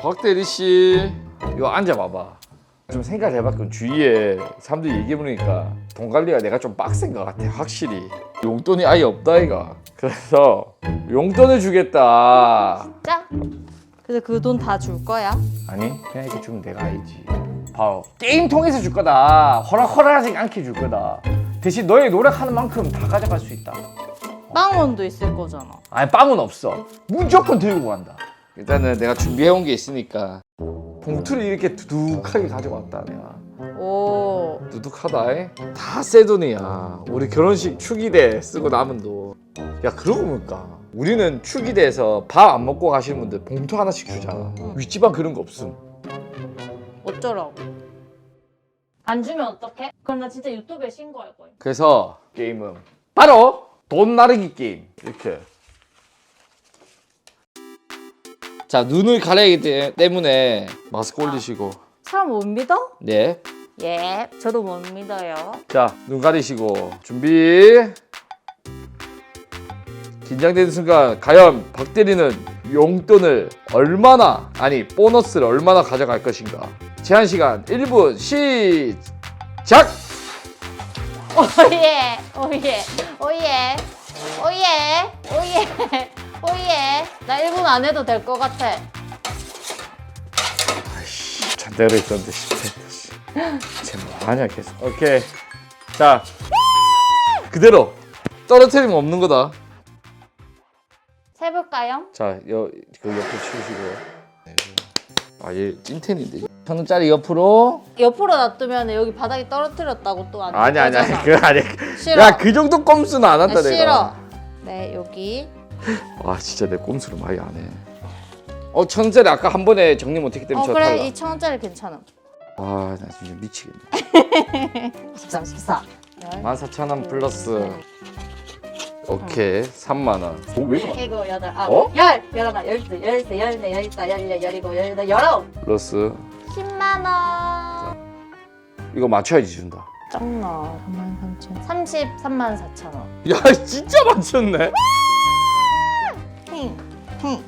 박대리 씨 이거 앉아봐봐. 좀 생각해봐. 그 주위에 사람들이 얘기해보니까 돈 관리가 내가 좀 빡센 것 같아 확실히. 용돈이 아예 없다 이가 그래서 용돈을 주겠다. 짜? 그래서 그 돈 다 줄 거야? 아니 그냥 이렇게 주면 내가 알지. 바로 게임 통해서 줄 거다. 허락 허락하지 않게 줄 거다. 대신 너의 노력하는 만큼 다 가져갈 수 있다. 빵원도 있을 거잖아. 아니 빵은 없어. 무조건 들고 간다 일단은 내가 준비해온 게 있으니까 봉투를 이렇게 두둑하게 가져왔다 내가 오. 두둑하다 에? 다새 돈이야 우리 결혼식 축의대 쓰고 남은 돈야 그러고 보니까 우리는 축의대에서 밥 안 먹고 가시는 분들 봉투 하나씩 주잖아 윗집안 그런 거 없음 어쩌라고? 안 주면 어떡해? 그럼 나 진짜 유튜브에 신고할 거야. 그래서 게임은 바로 돈 나르기 게임 이렇게 자 눈을 가려기 때- 때문에 마스크 올리시고 사람 못 믿어? 네. 예. 저도 못 믿어요. 자, 눈 가리시고 준비. 긴장되는 순간 과연 박 대리는 용돈을 얼마나 아니 보너스를 얼마나 가져갈 것인가? 제한 시간 1분 시작. 오예. 오예. 오예. 오예. 오예. 오예. 나 1분 안 해도 될 것 같아. 잔대로 있던데. 쟤 뭐하냐 계속. 오케이. 자, 그대로 떨어뜨리면 없는 거다. 세볼까요? 자, 여, 그 옆에 치우시고. 네. 아, 얘 찐텐인데. 천 원짜리 옆으로. 옆으로 놔두면 여기 바닥에 떨어뜨렸다고 또안 아니 아니 아니 그 아니. 싫어. 야, 그 정도 꼼수는 안 한다 아, 내가. 싫어. 네 여기. 와, 진짜 내 꼼수를 많이 안 해. 어, 천 원짜리 아까 한 번에 정리 못했기 때문에 어 저 그래 탈락. 2천 원짜리 괜찮아. 와, 나 진짜 미치겠네. 13, 14. 14,000원 플러스. 오케이, 3만 원. 어, 왜? 일곱, 여덟, 어? 아홉, 열, 열하나, 열둘, 열세, 열네, 열다, 열여, 열일곱, 열여덟, 열아홉. 플러스 10만 원. 이거 맞춰야지 준다. 짱나. 3만 3천. 33만 4천 원. 야, 진짜 맞췄네. 힝.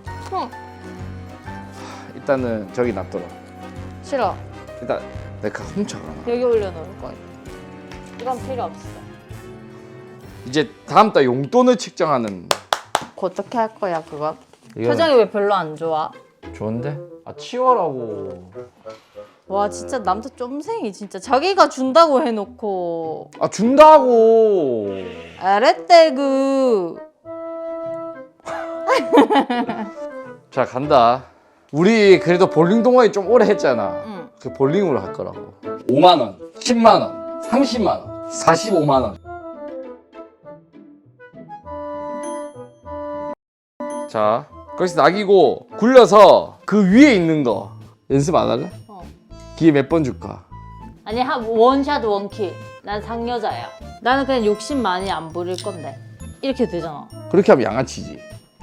일단은 저기 놔둬라. 싫어. 일단 내가 훔쳐가. 여기 올려놓을 거야. 이건 필요 없어. 이제 다음 달 용돈을 측정하는. 그 어떻게 할 거야 그거? 이거 표정이 왜 별로 안 좋아? 좋은데? 아 치워라고. 와 진짜 남자 쫌생이 진짜 자기가 준다고 해놓고 아 준다고. 아랫대 그 자 간다. 우리 그래도 볼링 동아리 좀 오래 했잖아. 응. 그 볼링으로 할 거라고. 5만 원, 10만 원, 30만 원, 45만 원. 자, 거기서 낙이고 굴려서 그 위에 있는 거 연습 안 할래? 어. 기회 몇 번 줄까? 아니 한 원샷 원킬 난 상여자야 나는 그냥 욕심 많이 안 부릴 건데 이렇게 되잖아 그렇게 하면 양아치지.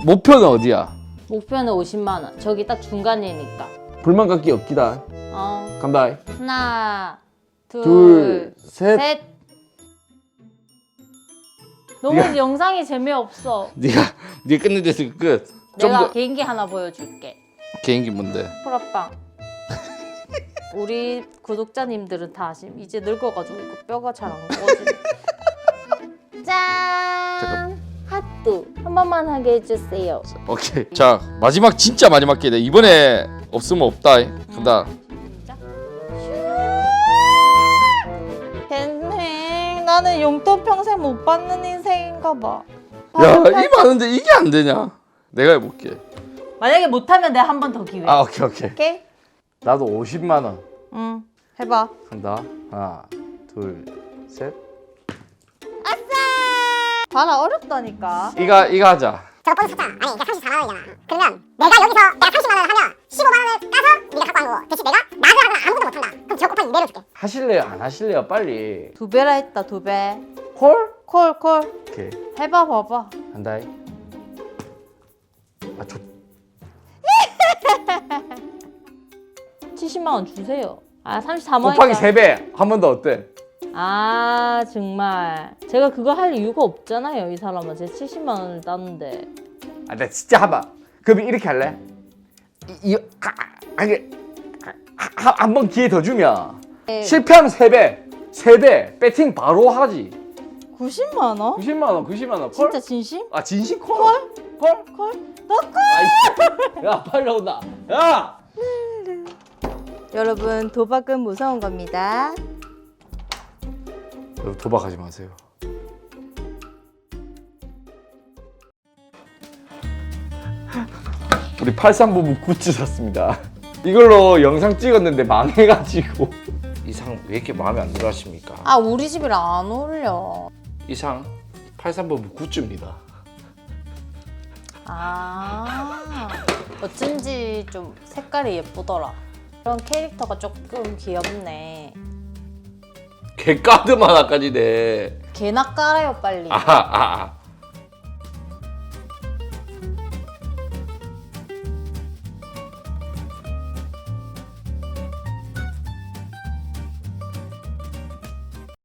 목표는 어디야? 목표는 50만 원 저기 딱 중간이니까 불만 갖기 없기다. 어 간다. 하나 둘, 둘 셋. 셋 너무 네가- 영상이 재미없어 네가 네가 끝낸 데서 끝. 좀 내가 더 개인기 하나 보여줄게 개인기 뭔데? 프라빵 우리 구독자님들은 다 아심 이제 늙어가지고 이거 뼈가 잘안 구워지 짠 잠깐. 한 번만 하게 해주세요 오케이. 자 마지막 진짜 마지막 기회. 이번에 없으면 없다. 간다. 슈 나는 용돈 평생 못 받는 인생인가 봐 야 이 많은데 이게 안 되냐? 내가 해볼게. 만약에 못하면 내가 한 번 더 기회 아 오케이 오케이. 오케이? 나도 50만 원 응 해봐 간다. 하나, 둘, 셋. 봐라 어렵다니까 이거 이거 하자. 저거 보너스 샀잖아. 아니, 그러니까 34만 원이잖아. 그러면 내가 여기서 내가 30만 원을 하면 15만 원을 까서 네가 갖고 간 거고 대신 내가 나를 하거나 아무것도 못 한다. 그럼 저거 곱하기 2배로 줄게. 하실래요? 안 하실래요? 빨리. 두 배라 했다 두 배 콜? 콜 콜 오케이. 해봐 봐봐 간다. 아 좋. 70만 원 주세요. 아 34만 원. 곱하기 3배. 한 번 더 어때? 아 정말 제가 그거 할 이유가 없잖아요 이 사람은 제 70만 원을 땄는데 아, 나 진짜 한번. 그럼 이렇게 할래? 이, 이 아, 아니 한 번 기회 더 주면 네. 실패하면 세 배 세배 배팅 바로 하지 90만 원? 90만 원 90만 원 콜? 진짜 진심? 아 진심 콜? 콜? 콜? 콜? 너 콜? 아이씨 야 빨리 나온다 야 여러분 도박은 무서운 겁니다. 여러분 도박하지 마세요 우리 83부부 굿즈 샀습니다 이걸로 영상 찍었는데 망해가지고 이상 왜 이렇게 마음에 안 들어 하십니까? 아 우리 집이랑 안 어울려. 이상 83부부 굿즈입니다 아 어쩐지 좀 색깔이 예쁘더라. 그런 캐릭터가 조금 귀엽네. 개까드 만화까지네 개나 깔아요 빨리. 아아 아.